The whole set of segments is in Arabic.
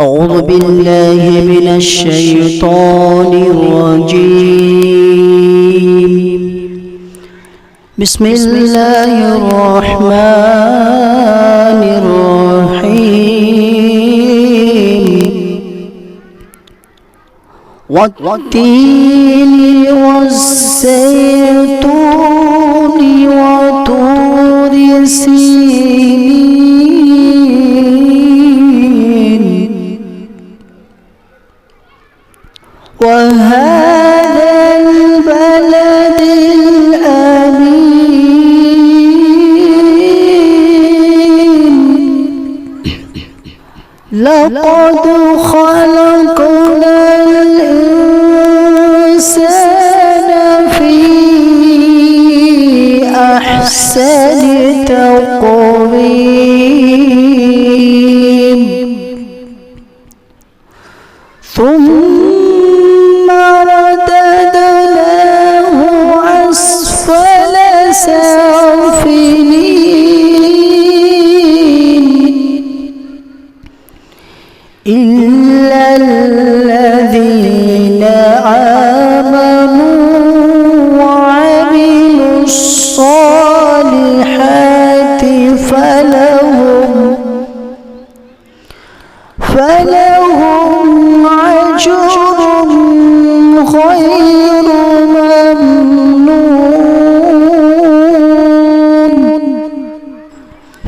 أعوذ بالله من الشيطان الرجيم. بسم الله الرحمن الرحيم. والتين والزيتون وطور سينين وهذا البلد الأمين. لقد خلقنا الإنسان في أحسن تقويم. ثم إلا الذين آمنوا وعملوا الصالحات فلهم فلهم أجر غير ممنون.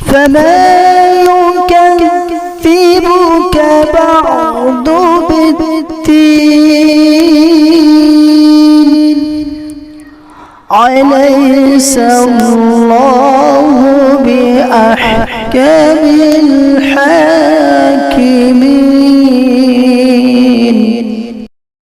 فما بعد بالدين أليس الله بأحكم الحاكمين